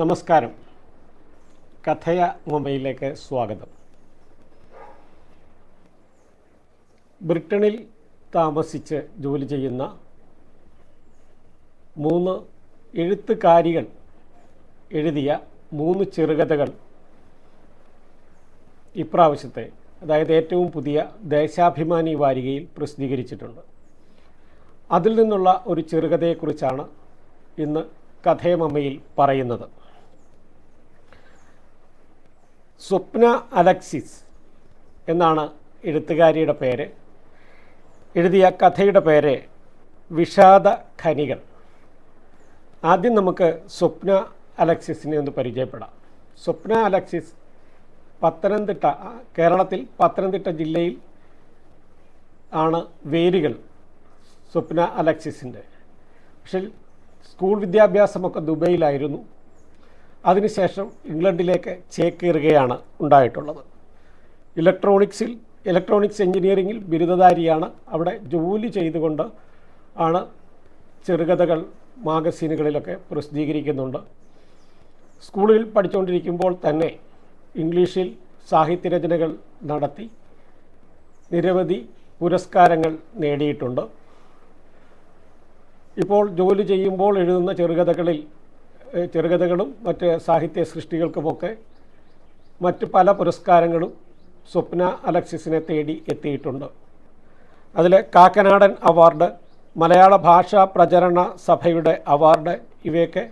നമസ്കാരം. കഥയ മുംബൈയിലേക്ക് സ്വാഗതം. ബ്രിട്ടനിൽ താമസിച്ച് ജോലി ചെയ്യുന്ന മൂന്ന് എഴുത്തുകാരികൾ എഴുതിയ മൂന്ന് ചെറുകഥകൾ ഇപ്രാവശ്യത്തെ അതായത് ഏറ്റവും പുതിയ ദേശാഭിമാനി വാരികയിൽ പ്രസിദ്ധീകരിച്ചിട്ടുണ്ട്. അതിൽ നിന്നുള്ള ഒരു ചെറുകഥയെക്കുറിച്ചാണ് ഇന്ന് കഥയമമ്മയിൽ പറയുന്നത്. സ്വപ്ന അലക്സിസ് എന്നാണ് എഴുത്തുകാരിയുടെ പേര്. എഴുതിയ കഥയുടെ പേര് വിഷാദ ഖനികൾ. ആദ്യം നമുക്ക് സ്വപ്ന അലക്സിസിനെ ഒന്ന് പരിചയപ്പെടാം. സ്വപ്ന അലക്സിസ് പത്തനംതിട്ട കേരളത്തിൽ പത്തനംതിട്ട ജില്ലയിൽ ആണ് വേരുകൾ സ്വപ്ന അലക്സിസിന്റെ. പക്ഷേ സ്കൂൾ വിദ്യാഭ്യാസമൊക്കെ ദുബൈയിലായിരുന്നു. അതിനുശേഷം ഇംഗ്ലണ്ടിലേക്ക് ചേക്കേറുകയാണ് ഉണ്ടായിട്ടുള്ളത്. ഇലക്ട്രോണിക്സിൽ ഇലക്ട്രോണിക്സ് എഞ്ചിനീയറിംഗിൽ ബിരുദധാരിയാണ് അവിടെ ജോലി ചെയ്തുകൊണ്ട് ആണ് ചെറുകഥകൾ മാഗസീനുകളിലൊക്കെ പ്രസിദ്ധീകരിക്കുന്നുണ്ട്. സ്കൂളിൽ പഠിച്ചുകൊണ്ടിരിക്കുമ്പോൾ തന്നെ ഇംഗ്ലീഷിൽ സാഹിത്യരചനകൾ നടത്തി നിരവധി പുരസ്കാരങ്ങൾ നേടിയിട്ടുണ്ട്. ഇപ്പോൾ ജോലി ചെയ്യുമ്പോൾ എഴുതുന്ന ചെറുകഥകളിൽ ചെറുകഥകളും മറ്റ് സാഹിത്യ സൃഷ്ടികൾക്കുമൊക്കെ മറ്റ് പല പുരസ്കാരങ്ങളും സ്വപ്ന അലക്സിസിനെ തേടി എത്തിയിട്ടുണ്ട്. അതിൽ കാക്കനാടൻ അവാർഡ് മലയാള ഭാഷാ പ്രചരണ സഭയുടെ അവാർഡ് ഇവയൊക്കെ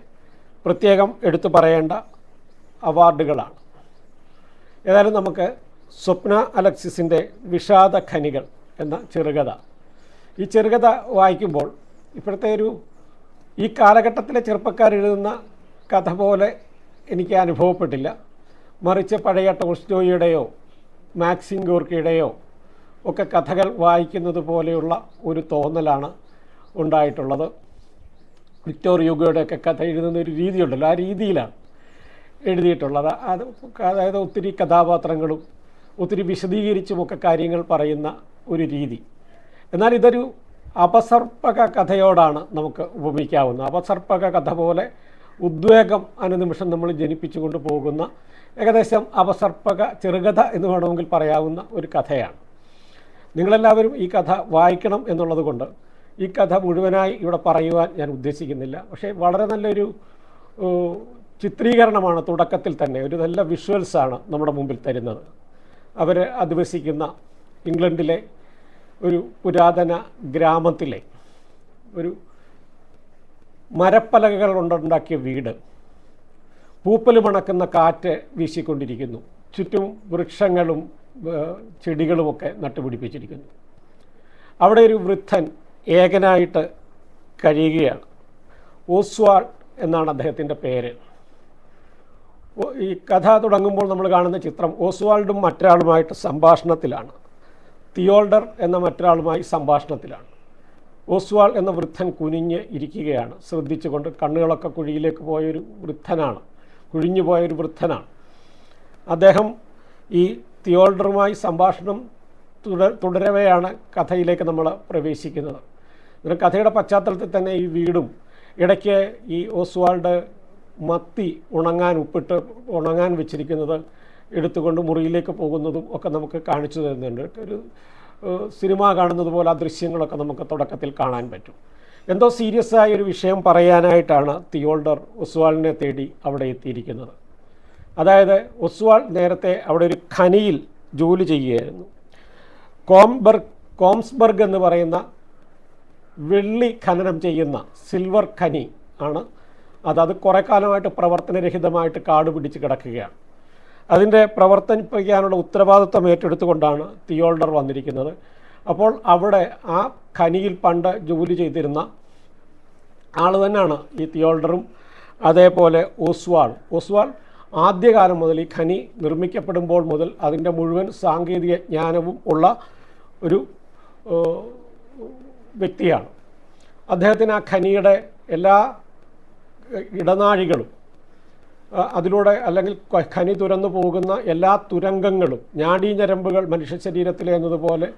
പ്രത്യേകം എടുത്തു പറയേണ്ട അവാർഡുകളാണ്. ഏതായാലും നമുക്ക് സ്വപ്ന അലക്സിസിന്റെ വിഷാദ ഖനികൾ എന്ന ചെറുകഥ. ഈ ചെറുകഥ വായിക്കുമ്പോൾ ഇപ്പോഴത്തെ ഒരു ഈ കാലഘട്ടത്തിലെ ചെറുപ്പക്കാർ എഴുതുന്ന കഥ പോലെ എനിക്ക് അനുഭവപ്പെട്ടില്ല. മറിച്ച് പഴയ ടോൾസ്റ്റോയുടെയോ മാക്സിം ഗോർക്കിയുടെയോ ഒക്കെ കഥകൾ വായിക്കുന്നത് പോലെയുള്ള ഒരു തോന്നലാണ് ഉണ്ടായിട്ടുള്ളത്. വിക്ടോർ യുഗയുടെയൊക്കെ കഥ എഴുതുന്ന ഒരു രീതിയുണ്ടല്ലോ ആ രീതിയിലാണ് എഴുതിയിട്ടുള്ളത്. അത് അതായത് ഒത്തിരി കഥാപാത്രങ്ങളും ഒത്തിരി വിശദീകരിച്ചുമൊക്കെ കാര്യങ്ങൾ പറയുന്ന ഒരു രീതി. എന്നാൽ ഇതൊരു അപസർപ്പക കഥയോടാണ് നമുക്ക് ഉപമിക്കാവുന്നത്. അപസർപ്പക കഥ പോലെ ഉദ്വേഗം അനുനിമിഷം നമ്മൾ ജനിപ്പിച്ചുകൊണ്ട് പോകുന്ന ഏകദേശം അവസർപ്പക ചെറുകഥ എന്ന് വേണമെങ്കിൽ പറയാവുന്ന ഒരു കഥയാണ്. നിങ്ങളെല്ലാവരും ഈ കഥ വായിക്കണം എന്നുള്ളത് കൊണ്ട് ഈ കഥ മുഴുവനായി ഇവിടെ പറയുവാൻ ഞാൻ ഉദ്ദേശിക്കുന്നില്ല. പക്ഷേ വളരെ നല്ലൊരു ചിത്രീകരണമാണ് തുടക്കത്തിൽ തന്നെ. ഒരു നല്ല വിഷ്വൽസാണ് നമ്മുടെ മുമ്പിൽ തരുന്നത്. അവർ അധിവസിക്കുന്ന ഇംഗ്ലണ്ടിലെ ഒരു പുരാതന ഗ്രാമത്തിലെ ഒരു മരപ്പലകകൾ കൊണ്ടുണ്ടാക്കിയ വീട്. പൂപ്പൽ മണക്കുന്ന കാറ്റ് വീശിക്കൊണ്ടിരിക്കുന്നു. ചുറ്റും വൃക്ഷങ്ങളും ചെടികളുമൊക്കെ നട്ടുപിടിപ്പിച്ചിരിക്കുന്നു. അവിടെ ഒരു വൃദ്ധൻ ഏകനായിട്ട് കഴിയുകയാണ്. ഓസ്വാൾ എന്നാണ് അദ്ദേഹത്തിന്റെ പേര്. ഈ കഥ തുടങ്ങുമ്പോൾ നമ്മൾ കാണുന്ന ചിത്രം ഓസ്വാൾഡും മറ്റൊരാളുമായിട്ട് സംഭാഷണത്തിലാണ്. തിയോൾഡർ എന്ന മറ്റൊരാളുമായി സംഭാഷണത്തിലാണ്. ഓസ്വാൾ എന്ന വൃദ്ധൻ കുനിഞ്ഞ് ഇരിക്കുകയാണ്. ശ്രദ്ധിച്ചുകൊണ്ട് കണ്ണുകളൊക്കെ കുഴിയിലേക്ക് പോയൊരു വൃദ്ധനാണ്. കുഴിഞ്ഞു പോയൊരു വൃദ്ധനാണ്. അദ്ദേഹം ഈ തിയോൾഡറുമായി സംഭാഷണം തുടർ തുടരവെയാണ് കഥയിലേക്ക് നമ്മൾ പ്രവേശിക്കുന്നത്. ഇതിന് കഥയുടെ പശ്ചാത്തലത്തിൽ തന്നെ ഈ വീടും ഇടയ്ക്ക് ഈ ഓസ്വാൾഡ് മത്തി ഉണങ്ങാൻ ഉപ്പിട്ട് ഉണങ്ങാൻ വെച്ചിരിക്കുന്നത് എടുത്തുകൊണ്ട് മുറിയിലേക്ക് പോകുന്നതും ഒക്കെ നമുക്ക് കാണിച്ചു തരുന്നുണ്ട്. ഒരു സിനിമ കാണുന്നത് പോലെ ആ ദൃശ്യങ്ങളൊക്കെ നമുക്ക് തുടക്കത്തിൽ കാണാൻ പറ്റും. എന്തോ സീരിയസ് ആയ ഒരു വിഷയം പറയാനായിട്ടാണ് തിയോൾഡർ ഒസ്വാളിനെ തേടി അവിടെ എത്തിയിരിക്കുന്നത്. അതായത് ഒസ്വാൾ നേരത്തെ അവിടെ ഒരു ഖനിയിൽ ജോലി ചെയ്യുകയായിരുന്നു. കോംബർഗ് കോംസ്ബർഗ് എന്ന് പറയുന്ന വെള്ളി ഖനനം ചെയ്യുന്ന സിൽവർ ഖനി ആണ്. അത് അത് കുറേ കാലമായിട്ട് പ്രവർത്തനരഹിതമായിട്ട് കാട് പിടിച്ച് കിടക്കുകയാണ്. അതിന്റെ പ്രവർത്തിപ്പിക്കാനുള്ള ഉത്തരവാദിത്വം ഏറ്റെടുത്തുകൊണ്ടാണ് തിയോൾഡർ വന്നിരിക്കുന്നത്. അപ്പോൾ അവിടെ ആ ഖനിയിൽ പണ്ട് ജോലി ചെയ്തിരുന്ന ആൾ തന്നെയാണ് ഈ തിയോൾഡറും അതേപോലെ ഓസ്വാൾ. ഓസ്വാൾ ആദ്യകാലം മുതൽ ഈ ഖനി നിർമ്മിക്കപ്പെടുമ്പോൾ മുതൽ അതിന്റെ മുഴുവൻ സാങ്കേതിക ജ്ഞാനവും ഉള്ള ഒരു വ്യക്തിയാണ്. അദ്ദേഹത്തിന് ആ ഖനിയുടെ എല്ലാ ഇടനാഴികളും അതിലൂടെ അല്ലെങ്കിൽ ഖനി തുരന്നു പോകുന്ന എല്ലാ തുരങ്കങ്ങളും ഞാടീഞ്ഞരമ്പുകൾ മനുഷ്യ ശരീരത്തിലെ എന്നതുപോലെ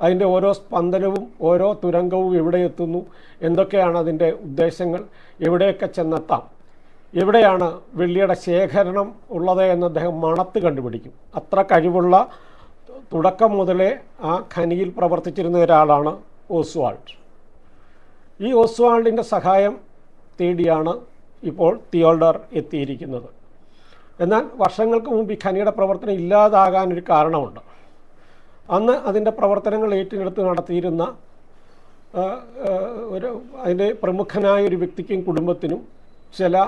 അതിന്റെ ഓരോ സ്പന്ദനവും ഓരോ തുരങ്കവും എവിടെ എത്തുന്നു എന്തൊക്കെയാണ് അതിന്റെ ഉദ്ദേശങ്ങൾ എവിടെയൊക്കെ ചെന്നെത്താം എവിടെയാണ് വെള്ളിയുടെ ശേഖരണം ഉള്ളത് എന്ന് അദ്ദേഹം മണത്ത് കണ്ടുപിടിക്കും. അത്ര കഴിവുള്ള തുടക്കം മുതലേ ആ ഖനിയിൽ പ്രവർത്തിച്ചിരുന്ന ഒരാളാണ് ഓസ്വാൾഡ് ഈ ഓസ്വാൾഡിന്റെ സഹായം തേടിയാണ് ഇപ്പോൾ തിയോൾഡർ എത്തിയിരിക്കുന്നത്. എന്നാൽ വർഷങ്ങൾക്ക് മുമ്പ് ഈ ഖനിയുടെ പ്രവർത്തനം ഇല്ലാതാകാനൊരു കാരണമുണ്ട്. അന്ന് അതിന്റെ പ്രവർത്തനങ്ങൾ ഏറ്റെടുത്ത് നടത്തിയിരുന്ന ഒരു അതിന്റെ പ്രമുഖനായ ഒരു വ്യക്തിക്കും കുടുംബത്തിനും ചില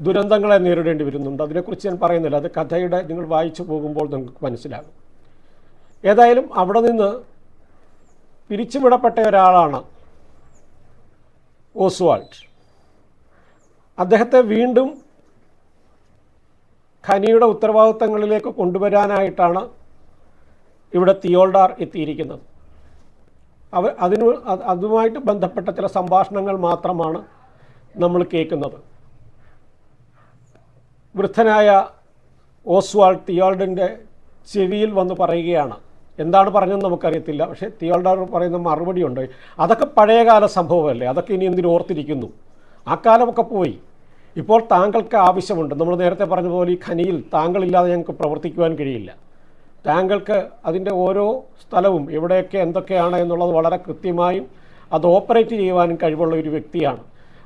ദുരന്തങ്ങളെ നേരിടേണ്ടി വരുന്നുണ്ട്. അതിനെക്കുറിച്ച് ഞാൻ പറയുന്നില്ല. അത് കഥയുടെ നിങ്ങൾ വായിച്ചു പോകുമ്പോൾ നിങ്ങൾക്ക് മനസ്സിലാകും. ഏതായാലും അവിടെ നിന്ന് പിരിച്ചുവിടപ്പെട്ട ഒരാളാണ് ഓസ്വാൾഡ് അദ്ദേഹത്തെ വീണ്ടും ഖനിയുടെ ഉത്തരവാദിത്തങ്ങളിലേക്ക് കൊണ്ടുവരാനായിട്ടാണ് ഇവിടെ തിയോൾഡാർ എത്തിയിരിക്കുന്നത്. അവർ അതിന് അത് അതുമായിട്ട് ബന്ധപ്പെട്ട ചില സംഭാഷണങ്ങൾ മാത്രമാണ് നമ്മൾ കേൾക്കുന്നത്. വൃദ്ധനായ ഓസ്വാൾ തിയോൾഡിന്റെ ചെവിയിൽ വന്ന് പറയുകയാണ്. എന്താണ് പറഞ്ഞതെന്ന് നമുക്കറിയത്തില്ല. പക്ഷേ തിയോൾഡാർ പറയുന്ന മറുപടിയുണ്ട്. അതൊക്കെ പഴയകാല സംഭവമല്ലേ? അതൊക്കെ ഇനി എന്തിനു ഓർത്തിരിക്കുന്നു? ആ കാലമൊക്കെ പോയി. ഇപ്പോൾ താങ്കൾക്ക് ആവശ്യമുണ്ട്. നമ്മൾ നേരത്തെ പറഞ്ഞ പോലെ ഈ ഖനിയിൽ താങ്കളില്ലാതെ ഞങ്ങൾക്ക് പ്രവർത്തിക്കുവാൻ കഴിയില്ല. താങ്കൾക്ക് അതിന്റെ ഓരോ സ്ഥലവും എവിടെയൊക്കെ എന്തൊക്കെയാണ് എന്നുള്ളത് വളരെ കൃത്യമായും അത് ഓപ്പറേറ്റ് ചെയ്യുവാനും കഴിവുള്ള ഒരു വ്യക്തിയാണ്.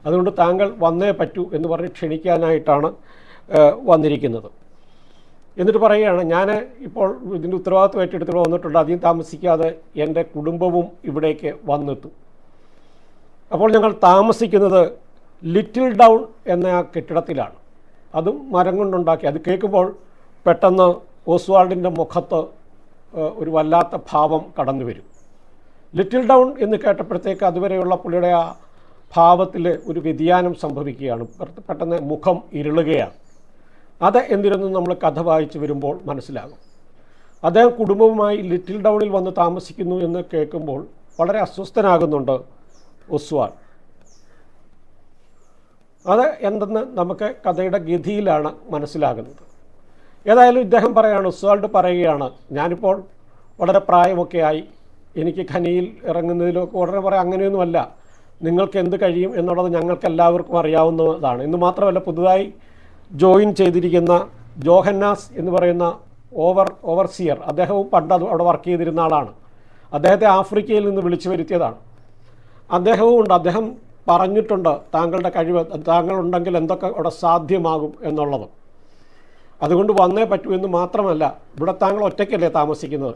അതുകൊണ്ട് താങ്കൾ വന്നേ പറ്റൂ എന്ന് പറഞ്ഞ് ക്ഷണിക്കാനായിട്ടാണ് വന്നിരിക്കുന്നത്. എന്നിട്ട് പറയുകയാണ് ഞാൻ ഇപ്പോൾ ഇതിന്റെ ഉത്തരവാദിത്വം ഏറ്റെടുത്തിട്ട് വന്നിട്ടുണ്ട്. അധികം താമസിക്കാതെ എന്റെ കുടുംബവും ഇവിടേക്ക് വന്നെത്തും. അപ്പോൾ ഞങ്ങൾ താമസിക്കുന്നത് ലിറ്റിൽ ഡൗൺ എന്ന ആ കെട്ടിടത്തിലാണ്. അതും മരം കൊണ്ടുണ്ടാക്കി. അത് കേൾക്കുമ്പോൾ പെട്ടെന്ന് ഓസ്വാൾഡിന്റെ മുഖത്ത് ഒരു വല്ലാത്ത ഭാവം കടന്നു വരും. ലിറ്റിൽ ഡൗൺ എന്ന് കേട്ടപ്പോഴത്തേക്ക് അതുവരെയുള്ള പുള്ളിയുടെ ആ ഭാവത്തിൽ ഒരു വ്യതിയാനം സംഭവിക്കുകയാണ്. പെട്ടെന്ന് മുഖം ഇരുളുകയാണ്. അത് എന്തിരുന്നു നമ്മൾ കഥ വായിച്ചു വരുമ്പോൾ മനസ്സിലാകും. അദ്ദേഹം കുടുംബവുമായി ലിറ്റിൽ ഡൗണിൽ വന്ന് താമസിക്കുന്നു എന്ന് കേൾക്കുമ്പോൾ വളരെ അസ്വസ്ഥനാകുന്നുണ്ട് ഒസ്വാൾ അത് എന്തെന്ന് നമുക്ക് കഥയുടെ ഗതിയിലാണ് മനസ്സിലാകുന്നത്. ഏതായാലും ഇദ്ദേഹം പറയുകയാണ് ഉസ്വാൾഡ് പറയുകയാണ് ഞാനിപ്പോൾ വളരെ പ്രായമൊക്കെ ആയി എനിക്ക് ഖനിയിൽ ഇറങ്ങുന്നതിലൊക്കെ ഉടനെ പറയാം അങ്ങനെയൊന്നുമല്ല. നിങ്ങൾക്ക് എന്ത് കഴിയും എന്നുള്ളത് ഞങ്ങൾക്ക് എല്ലാവർക്കും അറിയാവുന്നതാണ്. ഇന്ന് മാത്രമല്ല പുതുതായി ജോയിൻ ചെയ്തിരിക്കുന്ന ജോഹന്നാസ് എന്ന് പറയുന്ന ഓവർ ഓവർസിയർ അദ്ദേഹവും പണ്ട് അവിടെ വർക്ക് ചെയ്തിരുന്ന ആളാണ്. അദ്ദേഹത്തെ ആഫ്രിക്കയിൽ നിന്ന് വിളിച്ചു വരുത്തിയതാണ്. അദ്ദേഹവും ഉണ്ട് അദ്ദേഹം പറഞ്ഞിട്ടുണ്ട് താങ്കളുടെ കഴിവ് താങ്കളുണ്ടെങ്കിൽ എന്തൊക്കെ അവിടെ സാധ്യമാകും എന്നുള്ളത്. അതുകൊണ്ട് വന്നേ പറ്റൂ എന്ന് മാത്രമല്ല ഇവിടെ താങ്കൾ ഒറ്റയ്ക്കല്ലേ താമസിക്കുന്നത്.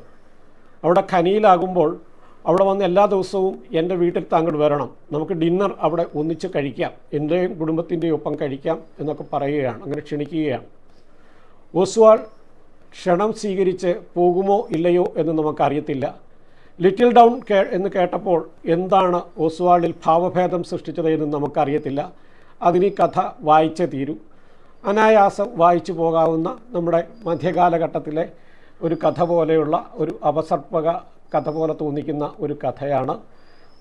അവിടെ ഖനിയിലാകുമ്പോൾ അവിടെ വന്ന് എല്ലാ ദിവസവും എന്റെ വീട്ടിൽ താങ്കൾ വരണം. നമുക്ക് ഡിന്നർ അവിടെ ഒന്നിച്ച് കഴിക്കാം. എന്റെയും കുടുംബത്തിന്റെയും ഒപ്പം കഴിക്കാം എന്നൊക്കെ പറയുകയാണ്. അങ്ങനെ ക്ഷണിക്കുകയാണ്. ഓസ്വാൾ ക്ഷണം സ്വീകരിച്ച് പോകുമോ ഇല്ലയോ എന്ന് നമുക്കറിയത്തില്ല. ലിറ്റിൽ ഡൗൺ കേ എന്ന് കേട്ടപ്പോൾ എന്താണ് ഓസ്വാളിൽ ഭാവഭേദം സൃഷ്ടിച്ചത് എന്ന് നമുക്കറിയത്തില്ല. അതിന് കഥ വായിച്ചേ തീരൂ. അനായാസം വായിച്ചു പോകാവുന്ന നമ്മുടെ മധ്യകാലഘട്ടത്തിലെ ഒരു കഥ പോലെയുള്ള ഒരു അവസർപ്പക കഥ പോലെ തോന്നിക്കുന്ന ഒരു കഥയാണ്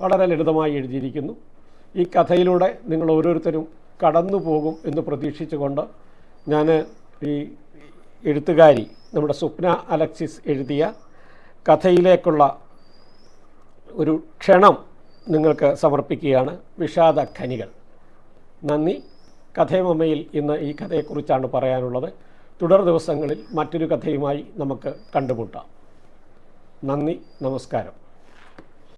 വളരെ ലളിതമായി എഴുതിയിരിക്കുന്നു. ഈ കഥയിലൂടെ നിങ്ങൾ ഓരോരുത്തരും കടന്നു പോകും എന്ന് പ്രതീക്ഷിച്ചുകൊണ്ട് ഞാൻ ഈ എഴുത്തുകാരി നമ്മുടെ സ്വപ്ന അലക്സിസ് എഴുതിയ കഥയിലേക്കുള്ള ഒരു ക്ഷണം നിങ്ങൾക്ക് സമർപ്പിക്കുകയാണ് വിഷാദ ഖനികൾ. നന്ദി. കഥയമമ്മയിൽ ഇന്ന് ഈ കഥയെക്കുറിച്ചാണ് പറയാനുള്ളത്. തുടർ ദിവസങ്ങളിൽ മറ്റൊരു കഥയുമായി നമുക്ക് കണ്ടുമുട്ടാം. നന്ദി. നമസ്കാരം.